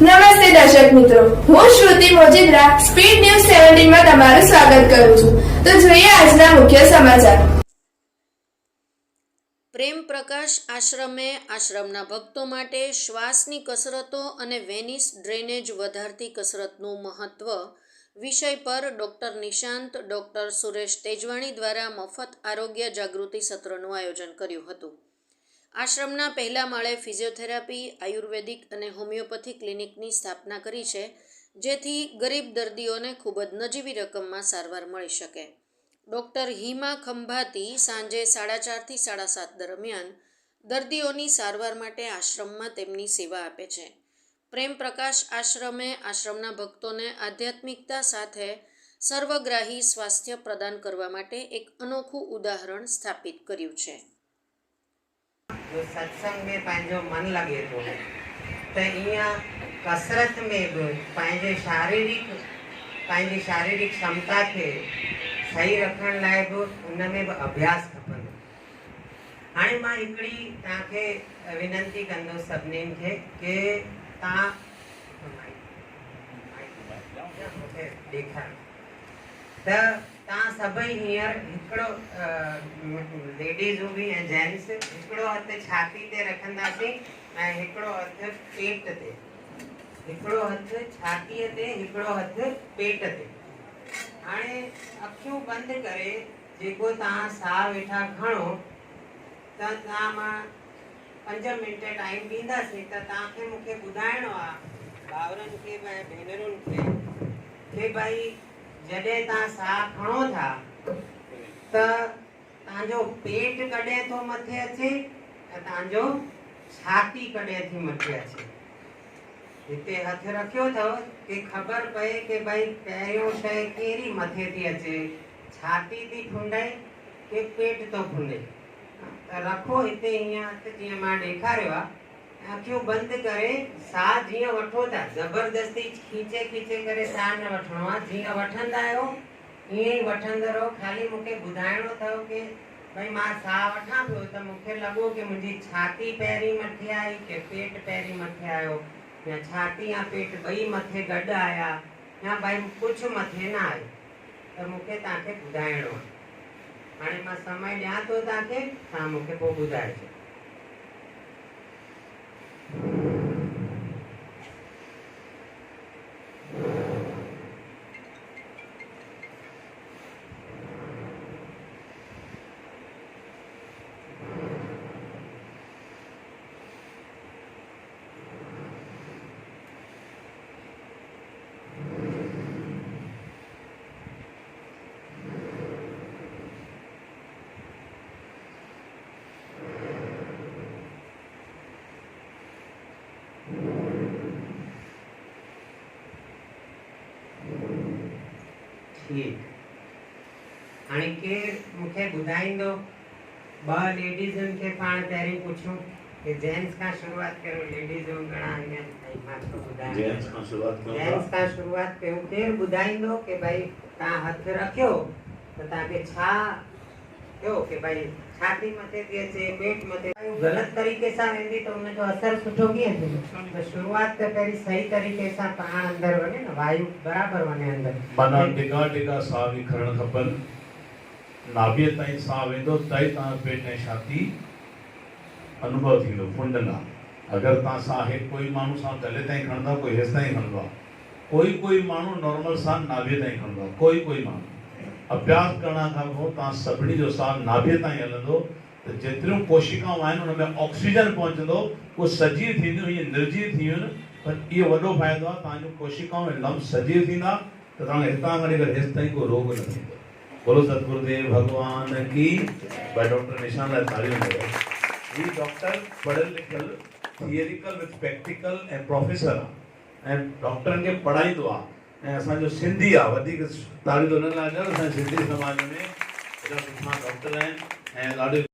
નમસ્તે દર્શક મિત્રો. હું શ્રુતિ મોજીદ્રા, સ્પીડ ન્યૂઝ સેવન્ટીનમાં તમારું સ્વાગત કરું છું. તો જોઈએ આજના મુખ્ય સમાચાર. પ્રેમ પ્રકાશ આશ્રમે આશ્રમના ભક્તો માટે શ્વાસની કસરતો અને વેનિસ ડ્રેનેજ વધારતી કસરતનું મહત્વ વિષય પર ડૉક્ટર નિશાંત, ડૉક્ટર સુરેશ તેજવાણી દ્વારા મફત આરોગ્ય જાગૃતિ સત્રનું આયોજન કર્યું હતું. આશ્રમના પહેલા માળે ફિઝિયોથેરાપી, આયુર્વેદિક અને હોમિયોપેથી ક્લિનિકની સ્થાપના કરી છે, જેથી ગરીબ દર્દીઓને ખૂબ જ નજીવી રકમમાં સારવાર મળી શકે. ડૉક્ટર હિમા ખંભાતી સાંજે સાડા ચારથી સાડા સાત દરમિયાન દર્દીઓની સારવાર માટે આશ્રમમાં તેમની સેવા આપે છે. પ્રેમ પ્રકાશ આશ્રમે આશ્રમના ભક્તોને આધ્યાત્મિકતા સાથે સર્વગ્રાહી સ્વાસ્થ્ય પ્રદાન કરવા માટે એક અનોખું ઉદાહરણ સ્થાપિત કર્યું છે. جو ستسنگ ۾ پنهنجو من لڳي ٿو ته ائين ڪسرت ۾ به پنهنجي شاريرڪ پنهنجي شاريرڪ ڪشمتا کي صحيح رکڻ لاءِ به ان ۾ به اڀياس کپندو هاڻي مان هڪڙي توهان کي وننتي ڪندس سڀنين کي ڪه توهان مون کي ڏيکار ته توهان سڀئي هينئر هڪڙو ليڊيزون به ۽ جينٽس هڪڙو هٿ ڇاتي تي رکنداسين ۽ هڪڙو هٿ پيٽ تي. هڪڙو هٿ ڇاتيءَ تي هڪڙو هٿ پيٽ تي. هاڻي اکيون بند ڪري جيڪو توهان ساهه ويٺا کڻو ته توهان مان پنج منٽ ٽائيم ڏينداسين ته توهان کي مون کي ٻڌائڻو آهي ڀائرن کي ۽ ڀينرن کي ڀئي जॾहिं तव्हां साहु खणो था त तव्हांजो पेट कॾहिं थो मथे अचे ऐं तव्हांजो छाती कॾहिं थी मथे अचे हिते हथु रखियो अथव की ख़बर पए की भई पहिरियों शइ कहिड़ी मथे थी अचे छाती थी फुंडे की पेट थो फुंडे त रखो हिते हीअं हथु जीअं मां ॾेखारियो आहे ऐं अखियूं बंदि करे साहु जीअं वठो था ज़बरदस्ती खीचे खीचे करे साहु न वठिणो आहे जीअं वठंदा आहियो ईअं ई वठंदा रहो ख़ाली मूंखे ॿुधाइणो अथव की भई मां साहु वठां पियो त मूंखे लॻो की मुंहिंजी छाती पहिरीं मथे आई की पेट पहिरीं मथे आयो या छाती या पेट ॿई मथे गॾु आया या भई कुझु मथे न आयो त मूंखे तव्हांखे ॿुधाइणो आहे हाणे मां समय ॾियां थो तव्हांखे तव्हां मूंखे पोइ ॿुधाइजो ठीकु हाणे केरु मूंखे ॿुधाईंदो ॿ लेडीज़ुनि खे पाण पहिरीं पुछूं की जेंट्स खां शुरूआत कयूं लेडीज़ूं घणा आहिनि भई मां थो ॿुधायां जेंट्स खां शुरूआत कयूं जेंट्स था खां शुरूआत कयूं केरु ॿुधाईंदो की भई तव्हां हथु रखियो त तव्हांखे छा थियो की भई छाती मथे थी अचे पेट मथे ग़लति तरीक़े सां वेंदी त हुनजो असरु सुठो कीअं थींदो त शुरूआत त पहिरीं सही तरीक़े सां पाण अंदरि वञे न वायु बराबरि वञे अंदरि माना टिका टिका साह बि खणणु खपनि नाभीअ ताईं साह वेंदो त ई तव्हां पेट ऐं छाती अनुभव थींदो फुंडंदा अगरि तव्हां साह हिकु कोई माण्हू सां गले ताईं खणंदा कोई हेसि ताईं खणंदो आहे कोई कोई माण्हू नॉर्मल साह नाभीअ ताईं खणंदो आहे कोई कोई माण्हू अभ्यास करण खां पोइ तव्हां सभिनी जो साह नाभीअ ताईं हलंदो त जेतिरियूं कोशिकाऊं आहिनि हुन में ऑक्सीजन पहुचंदो उहे सजीव थींदियूं हीअं निर्जीव थींदियूं आहिनि पर इहो वॾो फ़ाइदो आहे तव्हांजूं कोशिकाऊं ऐं लम्स सजीव थींदा त तव्हांखे हितां खणी करे हेसि ताईं को रोग न थींदो बोलो सतगुरुदेव भगवान की भाई डॉक्टर निशान लाइ तालियूं ॾियो ही डॉक्टर पढ़ियल लिखियल थियरिकल विथ प्रैक्टिकल ऐं प्रोफेसर आहे ऐं डॉक्टरनि खे पढ़ाईंदो आहे ۽ اسان جو سنڌي آهي وڌيڪ تاليون ته هن لاءِ ڏيڻ اسان جي سنڌي سماج ۾ ايڏا سٺا ڊاڪٽر آهن ۽ ڏاڍو